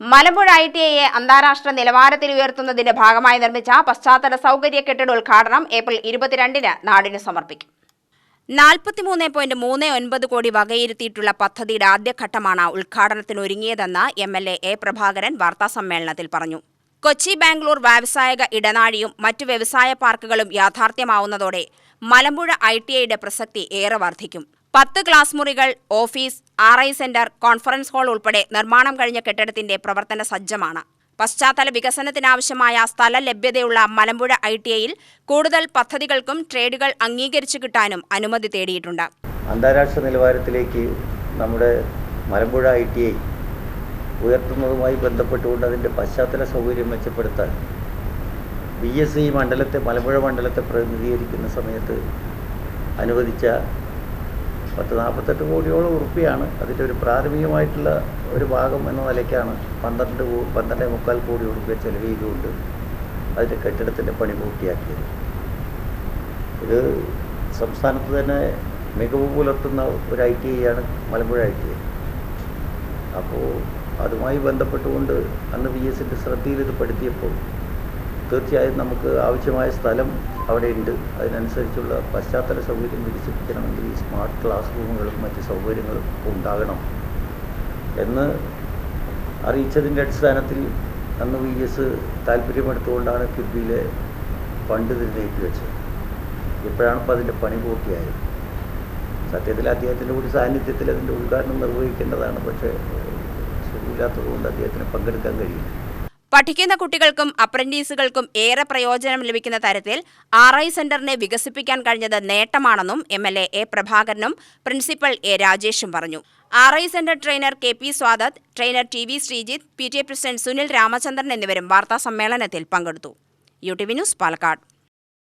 Malampuzha I T ഐയെ അന്താരാഷ്ട്ര നിലവാരത്തിൽ ഉയർത്തുന്നതിന്റെ ഭാഗമായി നിർമ്മിച്ച പശ്ചാത്തല സൗകര്യ കെട്ടിട ഉദ്ഘാടനം ഏപ്രിൽ ഇരുപത്തിരണ്ടിന് നാടിന് സമർപ്പിക്കും. നാൽപ്പത്തിമൂന്ന് പോയിന്റ് മൂന്ന് ഒൻപത് കോടി വകയിരുത്തിയിട്ടുള്ള പദ്ധതിയുടെ ആദ്യഘട്ടമാണ് ഉദ്ഘാടനത്തിനൊരുങ്ങിയതെന്ന് M L A A Prabhakaran വാർത്താസമ്മേളനത്തിൽ പറഞ്ഞു. കൊച്ചി ബാംഗ്ലൂർ വ്യാവസായിക ഇടനാഴിയും മറ്റു വ്യവസായ പാർക്കുകളും യാഥാർത്ഥ്യമാവുന്നതോടെ മലമ്പുഴ ഐ ടി ഐയുടെ പ്രസക്തി ഏറെ വർദ്ധിക്കും. പത്ത് ക്ലാസ് മുറികൾ office R I centre conference hall ഉൾപ്പെടെ നിർമ്മാണം കഴിഞ്ഞ കെട്ടിടത്തിന്റെ പ്രവർത്തന സജ്ജമാണ്. പശ്ചാത്തല വികസനത്തിനാവശ്യമായ സ്ഥല ലഭ്യതയുള്ള മലമ്പുഴ ഐ ടി ഐയിൽ കൂടുതൽ പദ്ധതികൾക്കും ട്രേഡുകൾ അംഗീകരിച്ചു കിട്ടാനും അനുമതി തേടിയിട്ടുണ്ട്. അന്താരാഷ്ട്ര നിലവാരത്തിലേക്ക് നമ്മുടെ മലമ്പുഴ ഐ ടി ഐ ഉയർത്തുന്നതുമായി ബന്ധപ്പെട്ടുകൊണ്ട് അതിന്റെ പശ്ചാത്തല സൗകര്യം മെച്ചപ്പെടുത്താൻ ബി എസ് ഇ മണ്ഡലത്തെ മലമ്പുഴ മണ്ഡലത്തെ പ്രതിനിധീകരിക്കുന്ന സമയത്ത് അനുവദിച്ച പത്ത് നാൽപ്പത്തെട്ട് കോടിയോളം ഉറുപ്പിയാണ് അതിന്റെ ഒരു പ്രാഥമികമായിട്ടുള്ള ഒരു ഭാഗം എന്ന നിലയ്ക്കാണ് പന്ത്രണ്ട് പന്ത്രണ്ടേ മുക്കാൽ കോടി ഉറുപ്പിയ ചെലവ് ചെയ്തുകൊണ്ട് അതിന്റെ കെട്ടിടത്തിന്റെ പണി പൂർത്തിയാക്കിയത്. ഇത് സംസ്ഥാനത്ത് തന്നെ മികവ് പുലർത്തുന്ന ഒരു ഐ ടി ഐയാണ് മലമ്പുഴ ഐ ടി ഐ. അപ്പോൾ അതുമായി ബന്ധപ്പെട്ടുകൊണ്ട് അന്ന് വി എസിന്റെ ശ്രദ്ധയിൽ ഇത് പെടുത്തിയപ്പോൾ തീർച്ചയായും നമുക്ക് ആവശ്യമായ സ്ഥലം അവിടെയുണ്ട്. അതിനനുസരിച്ചുള്ള പശ്ചാത്തല സൗകര്യം വികസിപ്പിക്കണമെങ്കിൽ ഈ സ്മാർട്ട് ക്ലാസ് റൂമുകളും മറ്റ് സൗകര്യങ്ങളും ഉണ്ടാകണം എന്ന് അറിയിച്ചതിന്റെ അടിസ്ഥാനത്തിൽ അന്ന് വി എസ് താല്പര്യമെടുത്തുകൊണ്ടാണ് കിബിയിലെ ഫണ്ട് തിരിഞ്ഞേക്ക് വെച്ചത്. ഇപ്പോഴാണ് ഇപ്പോൾ അതിന്റെ പണി പൂർത്തിയായത്. സത്യത്തിൽ അദ്ദേഹത്തിന്റെ കൂടി സാന്നിധ്യത്തിൽ അതിന്റെ ഉദ്ഘാടനം നിർവഹിക്കേണ്ടതാണ്. പക്ഷേ സുഖമില്ലാത്തതുകൊണ്ട് അദ്ദേഹത്തിന് പങ്കെടുക്കാൻ കഴിയില്ല. പഠിക്കുന്ന കുട്ടികൾക്കും അപ്രന്റീസുകൾക്കും ഏറെ പ്രയോജനം ലഭിക്കുന്ന തരത്തിൽ ആർ ഐ സെന്ററിനെ വികസിപ്പിക്കാൻ കഴിഞ്ഞത് നേട്ടമാണെന്നും എം എൽ എ പ്രഭാകരനും പ്രിൻസിപ്പൽ എ രാജേഷും പറഞ്ഞു. R I centre trainer K P Swadath trainer T V Sreejith P T A president Sunil Ramachandran എന്നിവരും വാർത്താ സമ്മേളനത്തിൽ പങ്കെടുത്തു. U T V news Palakkad.